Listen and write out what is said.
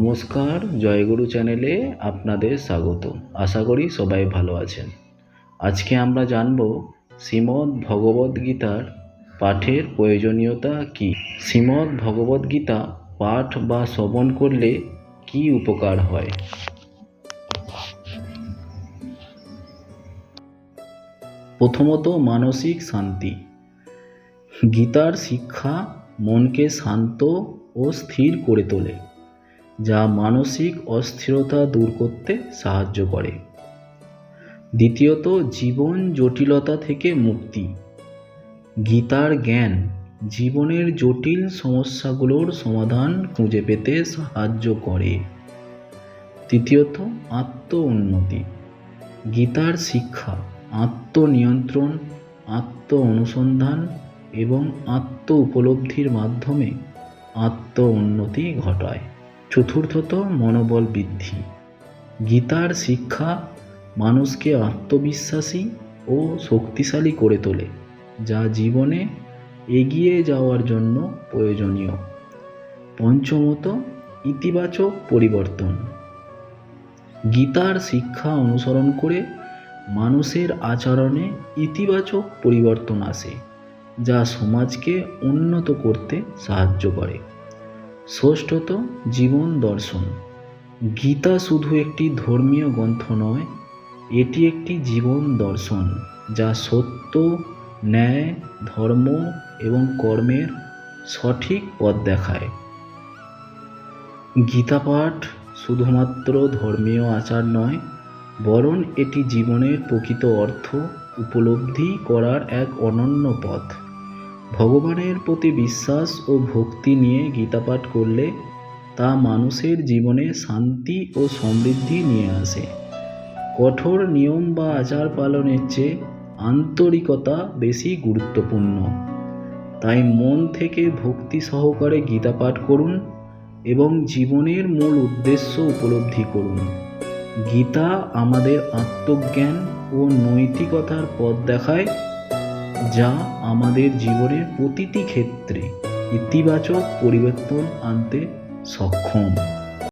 নমস্কার, জয়গুরু চ্যানেলে আপনাদের স্বাগত। আশা করি সবাই ভালো আছেন। আজকে আমরা জানব শ্রীমদ্ ভগবদ্গীতার পাঠের প্রয়োজনীয়তা কী? শ্রীমদ্ ভগবদ্গীতা পাঠ বা শ্রবণ করলে কী উপকার হয়? প্রথমত মানসিক শান্তি। গীতার শিক্ষা মনকে শান্ত ও স্থির করে তোলে। যা মানসিক অস্থিরতা দূর করতে সাহায্য করে। দ্বিতীয়ত, জীবন জটিলতা থেকে মুক্তি। গীতার জ্ঞান জীবনের জটিল সমস্যাগুলোর সমাধান খুঁজে পেতে সাহায্য করে। তৃতীয়ত আত্ম উন্নতি গীতার শিক্ষা আত্মনিয়ন্ত্রণ আত্ম অনুসন্ধান এবং আত্ম উপলব্ধির মাধ্যমে আত্ম উন্নতি ঘটায়। চতুর্থত মনোবল বৃদ্ধি। গীতার শিক্ষা মানুষকে আত্মবিশ্বাসী ও শক্তিশালী করে তোলে, যা জীবনে এগিয়ে যাওয়ার জন্য প্রয়োজনীয়। পঞ্চমত, ইতিবাচক পরিবর্তন। গীতার শিক্ষা অনুসরণ করে মানুষের আচরণে ইতিবাচক পরিবর্তন আসে, যা সমাজকে উন্নত করতে সাহায্য করে। ষষ্ঠত জীবন দর্শন। গীতা শুধু একটি ধর্মীয় গ্রন্থ নয়, এটি একটি জীবন দর্শন, যা সত্য, ন্যায়, ধর্ম এবং কর্মের সঠিক পথ দেখায়। গীতা পাঠ শুধুমাত্র ধর্মীয় আচার নয়, বরং এটি জীবনের প্রকৃত অর্থ উপলব্ধি করার এক অনন্য পথ। ভগবানের প্রতি বিশ্বাস ও ভক্তি নিয়ে গীতা পাঠ করলে তা মানুষের জীবনে শান্তি ও সমৃদ্ধি নিয়ে আসে। কঠোর নিয়ম বা আচার পালনের চেয়ে আন্তরিকতা বেশি গুরুত্বপূর্ণ। তাই মন থেকে ভক্তি সহকারে গীতা পাঠ করুন এবং জীবনের মূল উদ্দেশ্য উপলব্ধি করুন। গীতা আমাদের আত্মজ্ঞান ও নৈতিকতার পথ দেখায়। যা আমাদের জীবনের প্রতিটি ক্ষেত্রে ইতিবাচক পরিবর্তন আনতে সক্ষম।